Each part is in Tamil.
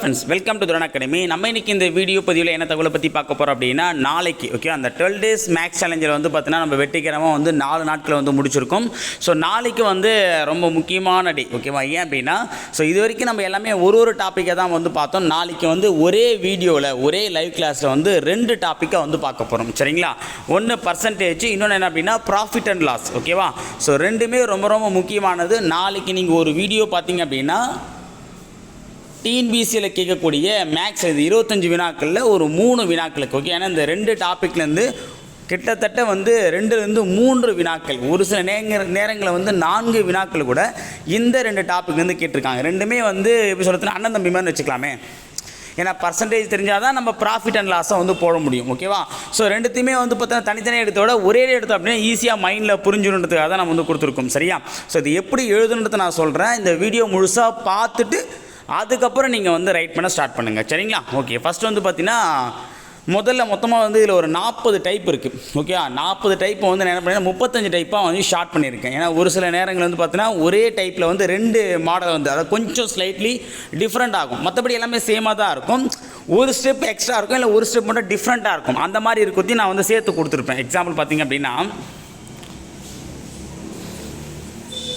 Friends welcome to Thuran academy நம்ம இன்னைக்கு இந்த வீடியோ பதிவில் என்ன தகவலை பற்றி பார்க்க போகிறோம் அப்படின்னா நாளைக்கு ஓகே அந்த டுவெல் டேஸ் மேக்ஸ் சேலஞ்சில் வந்து பார்த்தீங்கன்னா நம்ம வெற்றிகரமாக வந்து நாலு நாட்கள் வந்து முடிச்சிருக்கோம். ஸோ நாளைக்கு வந்து ரொம்ப முக்கியமான டே ஓகேவா ஏன் அப்படின்னா ஸோ இது வரைக்கும் நம்ம எல்லாமே ஒரு ஒரு டாப்பிக்கை தான் வந்து பார்த்தோம். நாளைக்கு வந்து ஒரே வீடியோவில் ஒரே லைவ் கிளாஸில் வந்து ரெண்டு டாப்பிக்கை வந்து பார்க்க போகிறோம் சரிங்களா? ஒன்று பர்சன்டேஜ் இன்னொன்று என்ன அப்படின்னா ப்ராஃபிட் அண்ட் லாஸ் ஓகேவா ஸோ ரெண்டுமே ரொம்ப ரொம்ப முக்கியமானது. நாளைக்கு நீங்கள் ஒரு வீடியோ பார்த்தீங்க அப்படின்னா டிஎன்பிசியில் கேட்கக்கூடிய மேக்ஸ் இது இருபத்தஞ்சி வினாக்களில் ஒரு மூணு வினாக்களுக்கு ஓகே ஏன்னா இந்த ரெண்டு டாப்பிக்லேருந்து கிட்டத்தட்ட வந்து ரெண்டுலேருந்து மூன்று வினாக்கள் ஒரு சில நேர நேரங்களில் வந்து நான்கு வினாக்கள் கூட இந்த ரெண்டு டாப்பிக்லேருந்து கேட்டிருக்காங்க. ரெண்டுமே வந்து எப்படி சொல்கிறது அண்ணன் தம்பி மாதிரி வச்சுக்கலாமே. ஏன்னா பர்சன்டேஜ் தெரிஞ்சால் தான் நம்ம ப்ராஃபிட் அண்ட் லாஸை வந்து போட முடியும் ஓகேவா ஸோ ரெண்டுத்தையுமே வந்து பார்த்தீங்கன்னா தனித்தனியாக எடுத்தோட ஒரே எடுத்தோம் அப்படின்னா ஈஸியாக மைண்டில் புரிஞ்சுன்றதுக்காக தான் நம்ம வந்து கொடுத்துருக்கோம் சரியா? ஸோ இது எப்படி எழுதுன்றதை நான் சொல்கிறேன் இந்த வீடியோ முழுசாக பார்த்துட்டு அதுக்கப்புறம் நீங்கள் வந்து ரைட் பண்ண ஸ்டார்ட் பண்ணுங்கள் சரிங்களா? ஓகே ஃபஸ்ட் வந்து பார்த்தீங்கன்னா முதல்ல மொத்தமாக வந்து இதில் ஒரு நாற்பது டைப் இருக்குது ஓகே நாற்பது டைப்பை வந்து என்ன பண்ணி முப்பத்தஞ்சு டைப்பாக வந்து ஷார்ட் பண்ணியிருக்கேன் ஏன்னா ஒரு சில நேரங்கள் வந்து பார்த்தீங்கன்னா ஒரே டைப்பில் வந்து ரெண்டு மாடல் வந்து அதாவது கொஞ்சம் ஸ்லைட்லி டிஃப்ரெண்ட் ஆகும். மற்றபடி எல்லாமே சேமாக தான் இருக்கும். ஒரு ஸ்டெப் எக்ஸ்ட்ரா இருக்கும் இல்லை ஒரு ஸ்டெப் மட்டும் டிஃப்ரெண்ட்டாக இருக்கும். அந்த மாதிரி இருக்கிறதையும் நான் வந்து சேர்த்து கொடுத்துருப்பேன். எக்ஸாம்பிள் பார்த்தீங்க அப்படின்னா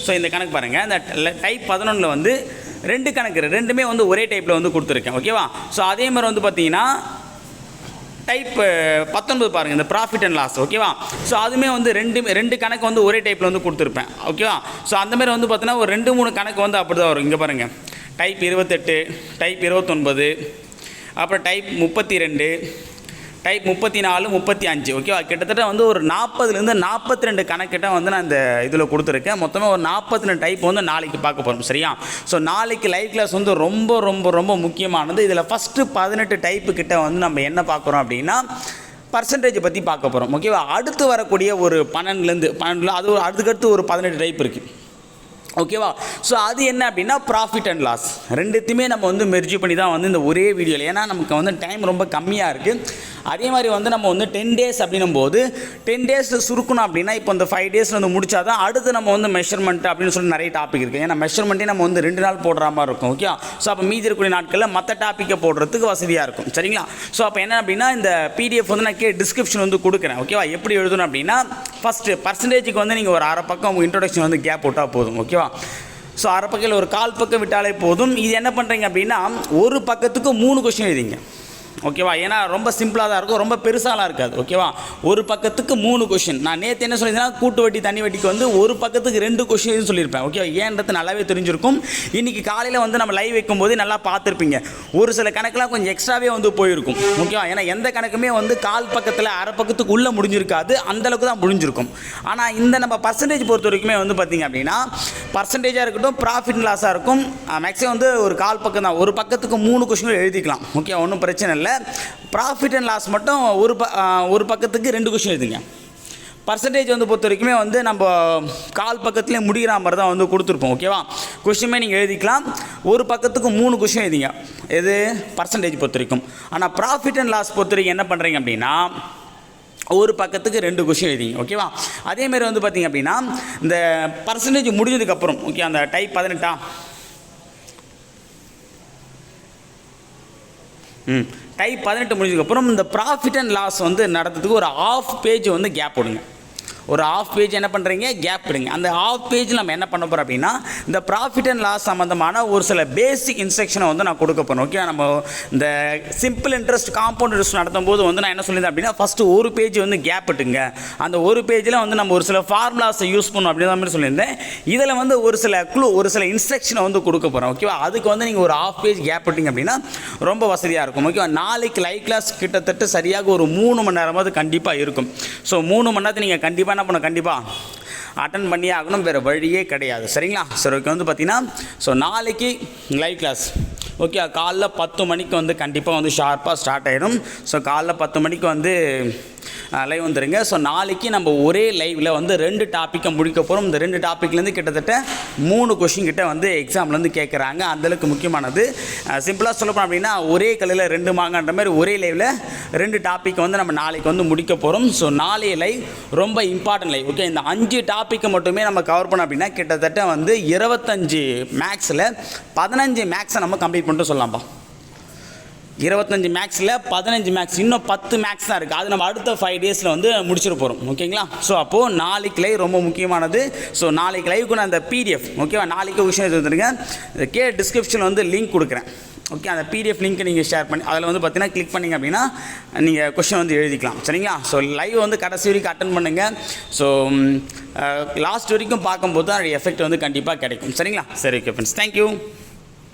ஸோ இந்த கணக்கு பாருங்கள் இந்த டைப் பதினொன்றில் வந்து ரெண்டு கணக்கு ரெண்டுமே வந்து ஒரே டைப்பில் வந்து கொடுத்துருக்கேன் ஓகேவா ஸோ அதே மாதிரி வந்து பார்த்தீங்கன்னா டைப் பத்தொன்பது பாருங்கள் இந்த ப்ராஃபிட் அண்ட் லாஸ் ஓகேவா ஸோ அதுவுமே வந்து ரெண்டு ரெண்டு கணக்கு வந்து ஒரே டைப்பில் வந்து கொடுத்துருப்பேன் ஓகேவா ஸோ அந்த மாதிரி வந்து பார்த்தீங்கன்னா ஒரு ரெண்டு மூணு கணக்கு வந்து அப்படி தான் வரும் இங்கே பாருங்கள் டைப் இருபத்தெட்டு டைப் இருபத்தொன்பது அப்புறம் டைப் முப்பத்தி ரெண்டு டைப் முப்பத்தி நாலு முப்பத்தி அஞ்சு ஓகேவா கிட்டத்தட்ட வந்து ஒரு நாற்பதுலேருந்து நாற்பத்தி ரெண்டு கணக்கிட்ட வந்து நான் இந்த இதில் கொடுத்துருக்கேன். மொத்தமாக ஒரு நாற்பத்தி ரெண்டு டைப் வந்து நாளைக்கு பார்க்க போகிறோம் சரியா? ஸோ நாளைக்கு லைவ் கிளாஸ் வந்து ரொம்ப ரொம்ப ரொம்ப முக்கியமானது. இதில் ஃபஸ்ட்டு பதினெட்டு டைப்பு கிட்ட வந்து நம்ம என்ன பார்க்குறோம் அப்படின்னா பர்சன்டேஜை பற்றி பார்க்க போகிறோம் ஓகேவா அடுத்து வரக்கூடிய ஒரு பன்னெண்டுலேருந்து பன்னெண்டுல அது ஒரு அதுக்கடுத்து ஒரு பதினெட்டு டைப் இருக்குது ஓகேவா ஸோ அது என்ன அப்படின்னா ப்ராஃபிட் அண்ட் லாஸ் ரெண்டுத்தையுமே நம்ம வந்து மெர்ஜி பண்ணி தான் வந்து இந்த ஒரே வீடியோவில் ஏன்னா நமக்கு வந்து டைம் ரொம்ப கம்மியாக இருக்குது அதே மாதிரி வந்து நம்ம வந்து டென் டேஸ் அப்படின்னும் போது டென் டேஸ் சுருக்கணும் அப்படின்னா இப்போ இந்த ஃபைவ் டேஸ் வந்து முடிச்சா தான் அடுத்து நம்ம வந்து மெஷர்மெண்ட் அப்படின்னு சொல்லி நிறைய டாபிக் இருக்குது ஏன்னா மெஷர்மெண்ட்டே நம்ம வந்து ரெண்டு நாள் போடுற மாதிரி இருக்கும். ஓகே ஸோ அப்போ மீதி இருக்கக்கூடிய நாட்களில் மற்ற டாப்பிக்கை போடுறதுக்கு வசதியாக இருக்கும். சரிங்களா? ஸோ அப்போ என்ன அப்படின்னா இந்த பிடிஎஃப் வந்து நான் கே டிஸ்கிரிப்ஷன் வந்து கொடுக்குறேன். ஓகேவா எப்படி எழுதணும் அப்படின்னா ஃபஸ்ட்டு பர்சன்டேஜுக்கு வந்து நீங்கள் ஒரு அரை பக்கம் உங்கள் இன்ட்ரொடக்ஷன் வந்து கேப் விட்டால் போதும். ஓகேவா ஸோ அரை பக்கம் ஒரு கால் பக்கம் விட்டாலே போதும். இது என்ன பண்ணுறீங்க அப்படின்னா ஒரு பக்கத்துக்கு மூணு கொஸ்டின் எழுதிங்க ஓகேவா? ஏன்னா ரொம்ப சிம்பிளாக தான் இருக்கும் ரொம்ப பெருசாலாம் இருக்காது ஓகேவா? ஒரு பக்கத்துக்கு மூணு கொஷின் நான் நேற்று என்ன சொல்லியிருந்தேன்னா கூட்டு வட்டி தண்ணி வட்டிக்கு வந்து ஒரு பக்கத்துக்கு ரெண்டு கொஷின் சொல்லியிருப்பேன் ஓகேவா? ஏன்றது நல்லாவே தெரிஞ்சிருக்கும். இன்றைக்கி காலையில் வந்து நம்ம லைவ் வைக்கும்போது நல்லா பார்த்துருப்பீங்க. ஒரு சில கணக்கெலாம் கொஞ்சம் எக்ஸ்ட்ராவே வந்து போயிருக்கும் ஓகேவா? ஏன்னா எந்த கணக்குமே வந்து கால் பக்கத்தில் அரை பக்கத்துக்கு உள்ளே முடிஞ்சிருக்காது அந்தளவுக்கு தான் முடிஞ்சிருக்கும். ஆனால் இந்த நம்ம பர்சன்டேஜ் பொறுத்த வரைக்குமே வந்து பார்த்திங்க அப்படின்னா பர்சன்டேஜாக இருக்கட்டும் ப்ராஃபிட் லாஸாக இருக்கும். மேக்ஸிமம் வந்து ஒரு கால் பக்கம் தான். ஒரு பக்கத்துக்கு மூணு கொஷின் எழுதிக்கலாம் ஓகே ஒன்றும் பிரச்சனை இல்லை. ப்ராஃபிட் அண்ட் லாஸ் மட்டும் ஒரு ப ஒரு பக்கத்துக்கு ரெண்டு கொஷின் எழுதுங்க. பர்சன்டேஜ் வந்து பொறுத்த வரைக்குமே வந்து நம்ம கால் பக்கத்துலேயே முடிகிற மாதிரி தான் வந்து கொடுத்துருப்போம் ஓகேவா கொஷினுமே நீங்கள் எழுதிக்கலாம். ஒரு பக்கத்துக்கு மூணு கொஷின் எழுதிங்க. எது? பர்சன்டேஜ் பொறுத்த வரைக்கும். ஆனால் ப்ராஃபிட் அண்ட் லாஸ் பொறுத்த வரைக்கும் என்ன பண்ணுறீங்க அப்படின்னா ஒரு பக்கத்துக்கு ரெண்டு கொஷின் எழுதிங்க ஓகேவா அதேமாரி வந்து பார்த்தீங்க அப்படின்னா இந்த பர்சன்டேஜ் முடிஞ்சதுக்கப்புறம் ஓகே அந்த டைப் பதினெட்டா? டைப் பதினெட்டு முடிஞ்சதுக்கப்புறம் இந்த ப்ராஃபிட் அண்ட் லாஸ் வந்து நடத்துறதுக்கு ஒரு ஆஃப் பேஜ் வந்து கேப் விடுங்க ஒரு ஆஃப் பேஜ் என்ன பண்ணுறீங்க கேப் விடுங்க அந்த ஆஃப் பேஜ் நம்ம என்ன பண்ண போகிறோம் அப்படின்னா இந்த ப்ராஃபிட் அண்ட் லாஸ் சம்மந்தமான ஒரு சில பேசிக் இன்ஸ்ட்ரக்ஷனை வந்து நான் கொடுக்க போகிறேன் ஓகே நம்ம இந்த சிம்பிள் இன்ட்ரெஸ்ட் காம்பவுண்ட் இன்ட்ரெஸ்ட் நடத்தும் போது வந்து நான் என்ன சொல்லியிருந்தேன் அப்படின்னா ஃபஸ்ட்டு ஒரு பேஜ் வந்து கேப் விட்டுங்க அந்த ஒரு பேஜில் வந்து நம்ம ஒரு சில ஃபார்முலாஸை யூஸ் பண்ணணும் அப்படின்ற மாதிரி சொல்லியிருந்தேன். இதில் வந்து ஒரு சில க்ளூ ஒரு சில இன்ஸ்ட்ரக்ஷனை வந்து கொடுக்க போகிறோம் ஓகேவா அதுக்கு வந்து நீங்கள் ஒரு ஆஃப் பேஜ் கேப் விட்டீங்க அப்படின்னா ரொம்ப வசதியாக இருக்கும். ஓகேவா நாளைக்கு லைவ் கிளாஸ் கிட்டத்தட்ட சரியாக ஒரு மூணு மணி நேரமாவது கண்டிப்பாக இருக்கும். ஸோ மூணு மணி நேரத்தை நீங்கள் கண்டிப்பாக என்ன பண்ணும் கண்டிப்பாக அட்டன் பண்ணியே ஆகணும். வேறு வழியே கிடையாது. சரிங்களா? சரி ஓகே வந்து பார்த்தீங்கன்னா ஸோ நாளைக்கு லைவ் கிளாஸ் ஓகே காலைல பத்து மணிக்கு வந்து கண்டிப்பாக வந்து ஷார்ப்பாக ஸ்டார்ட் ஆகிடும் ஸோ காலைல பத்து மணிக்கு வந்து லைவ் வந்துடுங்க ஸோ நாளைக்கு நம்ம ஒரே லைவில் வந்து ரெண்டு டாப்பிக்கை முடிக்க போகிறோம் இந்த ரெண்டு டாப்பிக்லேருந்து கிட்டத்தட்ட மூணு கொஷின் கிட்ட வந்து எக்ஸாம்லேருந்து கேட்குறாங்க அந்தளவுக்கு முக்கியமானது. சிம்பிளாக சொல்லப்போம் அப்படின்னா ஒரே கலையில் ரெண்டு மாங்கன்ற மாதிரி ஒரே லைவில் ரெண்டு டாப்பிக் வந்து நம்ம நாளைக்கு வந்து முடிக்க போகிறோம் ஸோ நாளைய லைவ் ரொம்ப இம்பார்ட்டன்ட் லைவ் ஓகே இந்த அஞ்சு டாப்பிக்கை மட்டுமே நம்ம கவர் பண்ணோம் அப்படின்னா கிட்டத்தட்ட வந்து இருபத்தஞ்சு மேக்ஸில் பதினஞ்சு மேக்ஸை நம்ம கம்ப்ளீட் பண்ணிட்டு சொல்லலாம்ப்பா இருபத்தஞ்சி மேக்ஸில் பதினஞ்சு மேக்ஸ் இன்னும் பத்து மேக்ஸ் தான் இருக்குது அது நம்ம அடுத்த ஃபைவ் டேஸில் வந்து முடிச்சிட போகிறோம் ஓகேங்களா ஸோ அப்போது நாளைக்கு லைவ் ரொம்ப முக்கியமானது. ஸோ நாளைக்கு லைவுக்கு நான் அந்த பிடிஎஃப் ஓகேவா நாளைக்கு விஷயம் இந்த கே டிஸ்கிரிப்ஷனில் வந்து லிங்க் கொடுக்குறேன். ஓகே அந்த பிடிஎஃப் லிங்க்கை நீங்கள் ஷேர் பண்ணி அதில் வந்து பார்த்தீங்கன்னா கிளிக் பண்ணிங்க அப்படின்னா நீங்கள் கொஷின் வந்து எழுதிக்கலாம். சரிங்களா? ஸோ லைவ் வந்து கடைசி வரைக்கும் அட்டன் பண்ணுங்கள் ஸோ லாஸ்ட் வரைக்கும் பார்க்கும்போது தான் எஃபெக்ட் வந்து கண்டிப்பாக கிடைக்கும். சரிங்களா? சரி ஓகே ஃப்ரெண்ட்ஸ் தேங்க்யூ